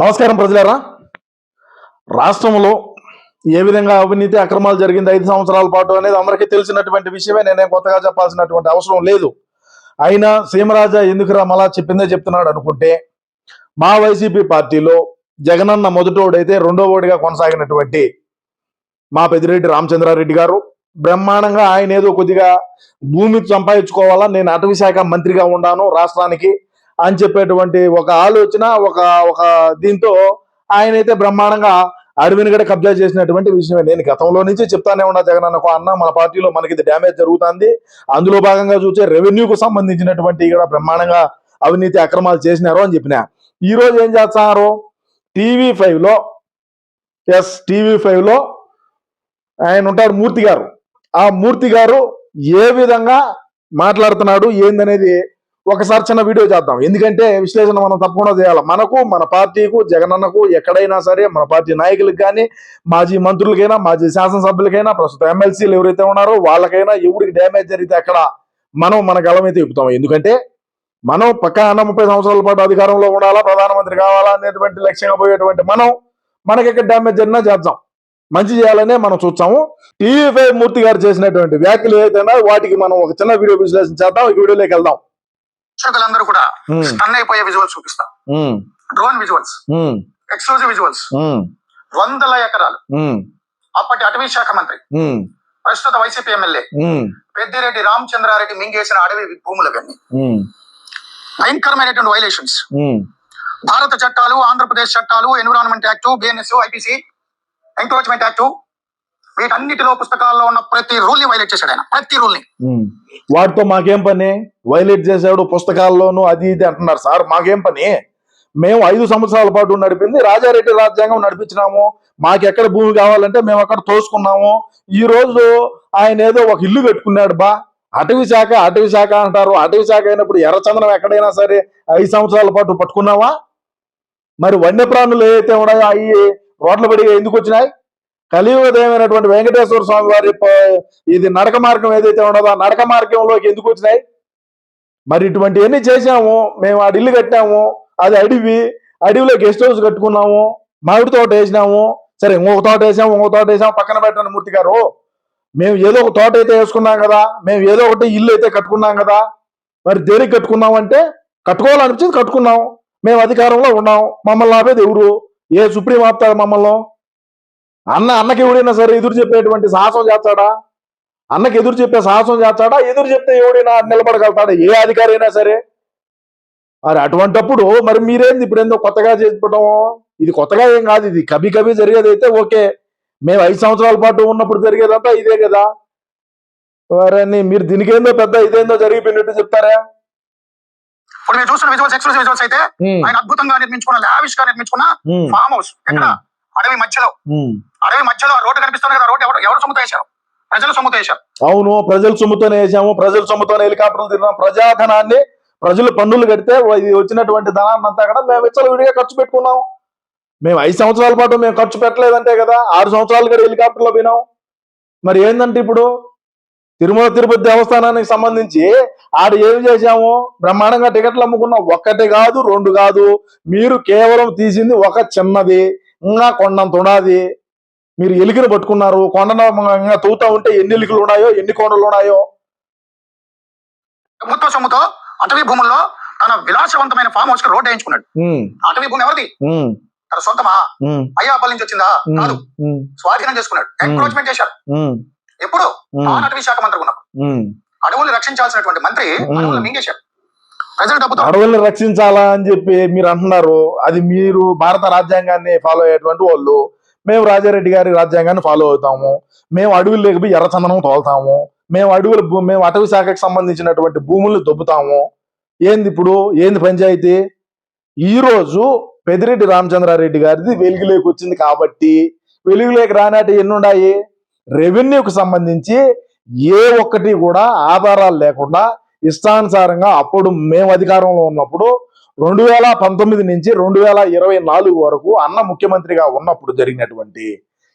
నమస్కారం ప్రజలారా. రాష్ట్రంలో ఏ విధంగా అవినీతి అక్రమాలు జరిగింది ఐదు సంవత్సరాల పాటు అనేది అందరికీ తెలిసినటువంటి విషయమే. నేనేం కొత్తగా చెప్పాల్సినటువంటి అవసరం లేదు. అయినా సీమరాజా ఎందుకురా మళ్ళా చెప్పిందే చెప్తున్నాడు అనుకుంటే మా వైసీపీ పార్టీలో జగనన్న మొదటోడైతే రెండో ఓడిగా కొనసాగినటువంటి మా పెద్దిరెడ్డి రామచంద్రారెడ్డి గారు. బ్రహ్మాండంగా ఆయన ఏదో కొద్దిగా భూమి సంపాదించుకోవాలా నేను అటవీ శాఖ మంత్రిగా ఉన్నాను రాష్ట్రానికి. అని చెప్పేటువంటి ఒక ఆలోచన ఒక ఒక దీంతో ఆయన అయితే బ్రహ్మాండంగా అడవిని కూడా కబ్జా చేసినటువంటి విషయమే నేను గతంలో నుంచి చెప్తానే ఉన్నా జగన్ అన్నకు అన్న మన పార్టీలో మనకి ఇది డ్యామేజ్ జరుగుతుంది. అందులో భాగంగా చూసే రెవెన్యూకు సంబంధించినటువంటి కూడా బ్రహ్మాండంగా అవినీతి అక్రమాలు చేసినారు అని చెప్పిన. ఈ రోజు ఏం చేస్తున్నారు? టీవీ ఫైవ్లో ఎస్ టీవీ ఫైవ్లో ఆయన ఉంటారు మూర్తి గారు. ఆ మూర్తి గారు ఏ విధంగా మాట్లాడుతున్నాడు ఏందనేది ఒకసారి చిన్న వీడియో చేద్దాం. ఎందుకంటే విశ్లేషణ మనం తప్పకుండా చేయాలి. మనకు మన పార్టీకు జగనన్నకు ఎక్కడైనా సరే మన పార్టీ నాయకులకు కానీ మాజీ మంత్రులకైనా మాజీ శాసనసభ్యులకైనా ప్రస్తుతం ఎమ్మెల్సీలు ఎవరైతే ఉన్నారో వాళ్ళకైనా ఎవరికి డ్యామేజ్ జరిగితే అక్కడ మనం మన గలమైతే ఇప్పుతాం ఎందుకంటే మనం పక్కా అన్న ముప్పై సంవత్సరాల పాటు అధికారంలో ఉండాలా ప్రధానమంత్రి కావాలా అనేటువంటి లక్ష్యంగా పోయేటువంటి మనం మనకి ఎక్కడ డ్యామేజ్ జరిగినా చేద్దాం. మంచి చేయాలనే మనం చూస్తాము. టీవీ ఫైవ్ మూర్తి గారు చేసినటువంటి వ్యాఖ్యలు ఏదైనా వాటికి మనం ఒక చిన్న వీడియో విశ్లేషణ చేద్దాం. ఈ వీడియోలోకి వెళ్దాం. ప్రేక్షకులందరూ కూడా స్టన్ అయిపోయే విజువల్స్ చూపిస్తాం. Drone visuals. Exclusive visuals. వందల ఎకరాలు. అప్పటి అటవీ శాఖ మంత్రి. ప్రస్తుత వైసీపీ ఎమ్మెల్యే. పెద్దిరెడ్డి రామచంద్రారెడ్డి మింగేసిన అడవి భూములవన్నీ ఉమ్, భయంకరమైనటువంటి వైలేషన్స్ భారత చట్టాలు ఆంధ్రప్రదేశ్ చట్టాలు environment act BNS IPC encroachment act వీటన్నిటిలో పుస్తకాల్లో ఉన్న ప్రతి రూల్ని వైలేట్ చేశాడు ఆయన. ప్రతి రూల్ని వాటితో మాకేం పని? వైలేట్ చేశాడు పుస్తకాల్లోనూ అది ఇది అంటున్నారు. సార్ మాకేం పని? మేము ఐదు సంవత్సరాల పాటు నడిపింది రాజారెడ్డి రాజ్యాంగం నడిపించినాము. మాకు ఎక్కడ భూమి కావాలంటే మేము అక్కడ తోసుకున్నాము. ఈ రోజు ఆయన ఏదో ఒక ఇల్లు కట్టుకున్నాడు బా. అటవీ శాఖ అటవీ శాఖ అంటారు. అటవీ శాఖ అయినప్పుడు ఎర్రచందనం ఎక్కడైనా సరే ఐదు సంవత్సరాల పాటు పట్టుకున్నావా? మరి వన్యప్రాణులు ఏవైతే ఉన్నాయో అవి రోడ్ల పడిగా ఎందుకు వచ్చినాయి? కలియుగదేమైనటువంటి వెంకటేశ్వర స్వామి వారి ఇది నడక మార్గం ఏదైతే ఉన్నదో ఆ నడక మార్గంలోకి ఎందుకు వచ్చినాయి? మరి ఇటువంటివన్నీ చేసాము మేము ఆ ఇల్లు కట్టాము అది అడవి అడవిలో గెస్ట్ హౌస్ కట్టుకున్నాము మామిడి తోట వేసినాము. సరే ఇంకొక తోట వేసాము ఇంకొక తోట వేసాము పక్కన పెట్టండి మూర్తి గారు. మేము ఏదో ఒక తోట అయితే వేసుకున్నాం కదా మేము ఏదో ఒకటి ఇల్లు అయితే కట్టుకున్నాం కదా మరి దేనికి కట్టుకున్నాం అంటే కట్టుకోవాలనిపించింది కట్టుకున్నాం. మేము అధికారంలో ఉన్నాం మమ్మల్ని ఆపేది ఎవరు? ఏ సుప్రీం ఆపుతారు మమ్మల్ని? అన్న అన్నకి ఎవడైనా సరే ఎదురు చెప్పేటువంటి సాహసం చేస్తాడా? అన్నకి ఎదురు చెప్పే సాహసం చేస్తాడా? ఎదురు చెప్తే ఎవడైనా నిలబడగలుగుతాడా? ఏ అధికారి అయినా సరే? మరి అటువంటప్పుడు మరి మీరేంది ఇప్పుడు ఏందో కొత్తగా చేసుకోవడం ఇది కొత్తగా ఏం కాదు ఇది కబి కబి జరిగేది అయితే ఓకే. మేము ఐదు సంవత్సరాల పాటు ఉన్నప్పుడు జరిగేదంతా ఇదే కదా. వారని మీరు దీనికేందో పెద్ద ఇదేందో జరిగిపోయినట్టు చెప్తారా? ఇప్పుడు మీరు చూస్తున్న విజువల్స్ ఎక్స్క్లూజివ్ విజువల్స్ అయితే ఆయన అద్భుతంగా నిర్మించుకున్న లావిష్గా నిర్మించుకున్న ఫామ్ హౌస్ ఎక్కడ. అడవి మధ్యలో. అడవి మధ్యలో ఆ రోడ్డు కనిపిస్తుంది కదా రోడ్డు ఎవరు ఎవరు సొమ్ముతో వేశారు? ప్రజలు సొమ్ముతో వేశారు. అవును ప్రజల సొమ్ముతోనే వేసాము ప్రజల సొమ్ముతోనే హెలికాప్టర్లు తిన్నాం ప్రజాధనాన్ని ప్రజలు పన్నులు కడితే ఇది వచ్చినటువంటి ధనాన్ని అంతా కూడా మేము ఇచ్చలు విడిగా ఖర్చు పెట్టుకున్నాం. మేము ఐదు సంవత్సరాల పాటు మేము ఖర్చు పెట్టలేదంటే కదా ఆరు సంవత్సరాలు కూడా హెలికాప్టర్లో పోయినాం. మరి ఏంటంటే ఇప్పుడు? తిరుమల తిరుపతి దేవస్థానానికి సంబంధించి ఆడ ఏం చేశాము? బ్రహ్మాండంగా టికెట్లు అమ్ముకున్నాం. ఒక్కటి కాదు రెండు కాదు. మీరు కేవలం తీసింది ఒక చిన్నది. ఇంకా కొండంత ఉన్నది మీరు ఎలుకను పట్టుకున్నారు. కొండన ఇంకా తూతా ఉంటే ఎన్ని ఎలుకలు ఉన్నాయో ఎన్ని కొండలు ఉన్నాయో. ప్రభుత్వ సొమ్ముతో అటవీ భూముల్లో తన విలాసవంతమైన ఫామ్ హౌస్కి రోడ్డు వేయించుకున్నాడు. అటవీ భూమి ఎవరిది? తన సొంతమా? అయ్యాపల్లి నుంచి వచ్చిందా? కాదు. స్వాధీనం చేసుకున్నాడు. ఎంక్రోచ్మెంట్ చేశారు ఎప్పుడు? తాను అటవీ శాఖ మంత్రి ఉన్నప్పుడు. అడవుల్ని రక్షించాల్సినటువంటి మంత్రి. అడవులు మింగేశారు అడవుల్ని రక్షించాలా అని చెప్పి మీరు అంటున్నారు. అది మీరు భారత రాజ్యాంగాన్ని ఫాలో అయ్యేటువంటి వాళ్ళు. మేము రాజారెడ్డి గారి రాజ్యాంగాన్ని ఫాలో అవుతాము. మేము అడవులు లేకపోయి ఎర్రచందనం తోలుతాము. మేము అడవులు మేము అటవీ శాఖకు సంబంధించినటువంటి భూముల్ని దొబ్బుతాము. ఏంది ఇప్పుడు? ఏంది పంచాయతీ? ఈరోజు పెదిరెడ్డి రామచంద్రారెడ్డి గారిది వెలుగులోకి వచ్చింది కాబట్టి వెలుగులోకి రానాటి ఎన్ని ఉన్నాయి రెవెన్యూకి సంబంధించి ఏ ఒక్కటి కూడా ఆధారాలు లేకుండా ఇష్టానుసారంగా అప్పుడు మేము అధికారంలో ఉన్నప్పుడు రెండు వేల పంతొమ్మిది నుంచి రెండు వేల ఇరవై నాలుగు వరకు అన్న ముఖ్యమంత్రిగా ఉన్నప్పుడు జరిగినటువంటి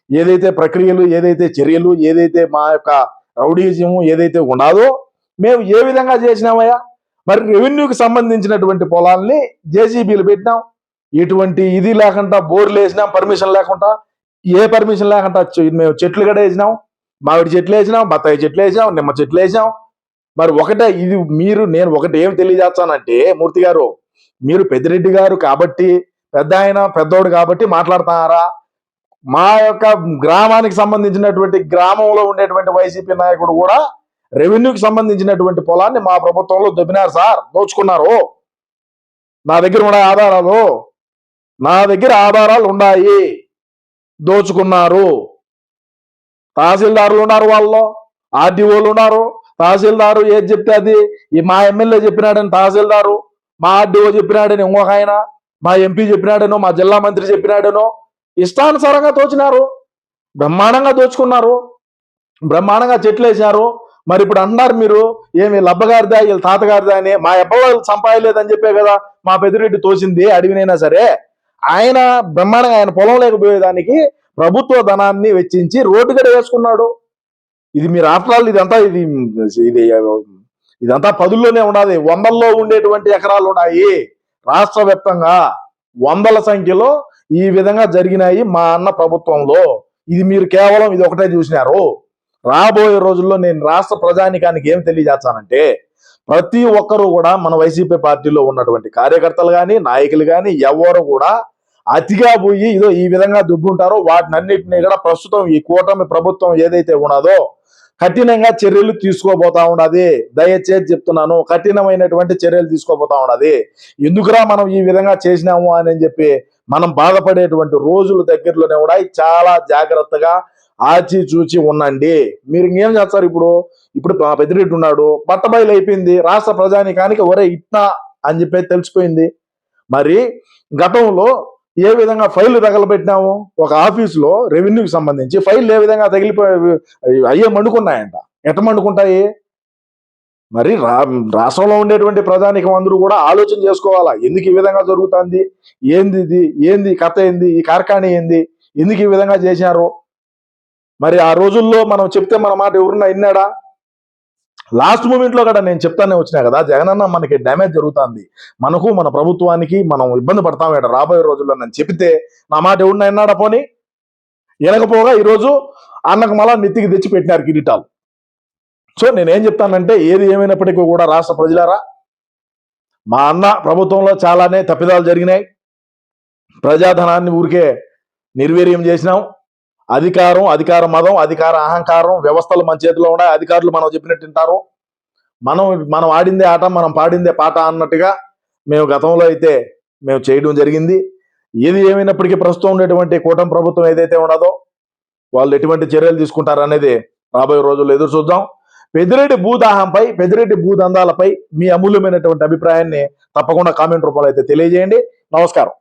ఏదైతే ప్రక్రియలు ఏదైతే చర్యలు ఏదైతే మా యొక్క రౌడీజం ఏదైతే ఉన్నాదో మేము ఏ విధంగా చేసినామయ్యా? మరి రెవెన్యూకి సంబంధించినటువంటి పొలాల్ని జేసీబీలు పెట్టినాం. ఇటువంటి ఇది లేకుండా బోర్లు వేసినాం పర్మిషన్ లేకుండా. ఏ పర్మిషన్ లేకుండా మేము చెట్లు కూడా వేసినాం మామిడి చెట్లు వేసినాం బత్తాయి చెట్లు వేసినాం నిమ్మ చెట్లు వేసినాం. మరి ఒకటే ఇది మీరు నేను ఒకటి ఏం తెలియజేస్తానంటే మూర్తి గారు మీరు పెద్దిరెడ్డి గారు కాబట్టి పెద్ద ఆయన పెద్దోడు కాబట్టి మాట్లాడుతున్నారా? మా యొక్క గ్రామానికి సంబంధించినటువంటి గ్రామంలో ఉండేటువంటి వైసీపీ నాయకుడు కూడా రెవెన్యూకి సంబంధించినటువంటి పొలాన్ని మా ప్రభుత్వంలో దొబ్బినారు సార్. దోచుకున్నారు. నా దగ్గర ఉన్న ఆధారాలు. నా దగ్గర ఆధారాలు ఉన్నాయి. దోచుకున్నారు. తహసీల్దారులు ఉన్నారు వాళ్ళు ఆర్డీఓలు ఉన్నారు. తహసీల్దారు ఏది చెప్తే అది. ఈ మా ఎమ్మెల్యే చెప్పినాడని తహసీల్దారు మా ఆర్డీఓ చెప్పినాడని ఇంకొక ఆయన మా ఎంపీ చెప్పినాడనో మా జిల్లా మంత్రి చెప్పినాడనో ఇష్టానుసారంగా తోచినారు. బ్రహ్మాండంగా దోచుకున్నారు. బ్రహ్మాండంగా చెట్లు వేసినారు మరి ఇప్పుడు అంటున్నారు మీరు ఏమి లబ్బగారిదా వీళ్ళ తాతగారిదా అని. మా ఎప్పలో సంపాదలేదని చెప్పే కదా మా పెద్దిరెడ్డి తోచింది అడివినైనా సరే. ఆయన బ్రహ్మాండంగా ఆయన పొలం లేకపోయేదానికి ప్రభుత్వ ధనాన్ని వెచ్చించి రోడ్డు గడ వేసుకున్నాడు. ఇది మీరు ఆటలాలు ఇదంతా ఇది ఇది ఇదంతా పదుల్లోనే ఉన్నది వందల్లో ఉండేటువంటి ఎకరాలు ఉన్నాయి. రాష్ట్ర వ్యాప్తంగా వందల సంఖ్యలో ఈ విధంగా జరిగినాయి మా అన్న ప్రభుత్వంలో. ఇది మీరు కేవలం ఇది ఒకటే చూసినారు. రాబోయే రోజుల్లో నేను రాష్ట్ర ప్రజానికానికి ఏం తెలియజేస్తానంటే ప్రతి ఒక్కరూ కూడా మన వైసీపీ పార్టీలో ఉన్నటువంటి కార్యకర్తలు కానీ నాయకులు కానీ ఎవరు కూడా అతిగా పోయి ఇదో ఈ విధంగా దుబ్బుంటారో వాటిని అన్నింటినీ కూడా ప్రస్తుతం ఈ కూటమి ప్రభుత్వం ఏదైతే ఉన్నదో కఠినంగా చర్యలు తీసుకోబోతా ఉన్నది. దయచేసి చెప్తున్నాను కఠినమైనటువంటి చర్యలు తీసుకోబోతా ఉన్నది. ఎందుకురా మనం ఈ విధంగా చేసినాము అని చెప్పి మనం బాధపడేటువంటి రోజులు దగ్గరలోనే ఉన్నాయి. చాలా జాగ్రత్తగా ఆచి చూచి ఉండండి. మీరు ఇంకేం చేస్తారు ఇప్పుడు? ఇప్పుడు మా పెద్దిరెడ్డి ఉన్నాడు. బట్టబయలు అయిపోయింది. రాష్ట్ర ప్రజానికానికి ఒరే ఇట్నా అని చెప్పి తెలిసిపోయింది. మరి గతంలో ఏ విధంగా ఫైల్ తగలబెట్టినాము ఒక ఆఫీసులో రెవెన్యూకి సంబంధించి ఫైల్ ఏ విధంగా తగిలిపోయి అయ్యే మండుకున్నాయంట. ఎట్ట మండుకుంటాయి? మరి రా రాష్ట్రంలో ఉండేటువంటి ప్రజానికం అందరూ కూడా ఆలోచన చేసుకోవాలా. ఎందుకు ఈ విధంగా జరుగుతుంది? ఏంది ఇది? ఏంది? కథ ఏంది? ఈ కార్ఖానీ ఏంది? ఎందుకు ఈ విధంగా చేశారు? మరి ఆ రోజుల్లో మనం చెప్తే మన మాట ఎవరున్నా విన్నాడా? లాస్ట్ మూమెంట్లో కూడా నేను చెప్తానే వచ్చినా కదా జగనన్న మనకి డ్యామేజ్ జరుగుతుంది. మనకు మన ప్రభుత్వానికి మనం ఇబ్బంది పడతాం ఇక్కడ రాబోయే రోజుల్లో నేను చెప్తే నా మాట ఎవరున్నా విన్నాడా పోని? వినకపోగా ఈరోజు అన్నకు మళ్ళా నెత్తికి తెచ్చి పెట్టినారు కిరీటాలు. సో నేనేం చెప్తానంటే ఏది ఏమైనప్పటికీ కూడా రాష్ట్ర ప్రజలారా మా అన్న ప్రభుత్వంలో చాలానే తప్పిదాలు జరిగినాయి. ప్రజాధనాన్ని ఊరికే నిర్వీర్యం చేసినాం. అధికారం అధికార మదం అధికార అహంకారం వ్యవస్థలు మన చేతిలో ఉన్నాయి అధికారులు మనం చెప్పినట్టు వింటారు. మనం మనం ఆడిందే ఆట మనం పాడిందే పాట అన్నట్టుగా మేము గతంలో అయితే మేము చేయడం జరిగింది. ఏది ఏమైనప్పటికీ ప్రస్తుతం ఉండేటువంటి కూటమి ప్రభుత్వం ఏదైతే ఉన్నదో వాళ్ళు ఎటువంటి చర్యలు తీసుకుంటారనేది రాబోయే రోజుల్లో ఎదురు చూద్దాం. పెద్దిరెడ్డి భూదాహంపై పెద్దిరెడ్డి భూదందాలపై మీ అమూల్యమైనటువంటి అభిప్రాయాన్ని తప్పకుండా కామెంట్ రూపంలో అయితే తెలియజేయండి. నమస్కారం.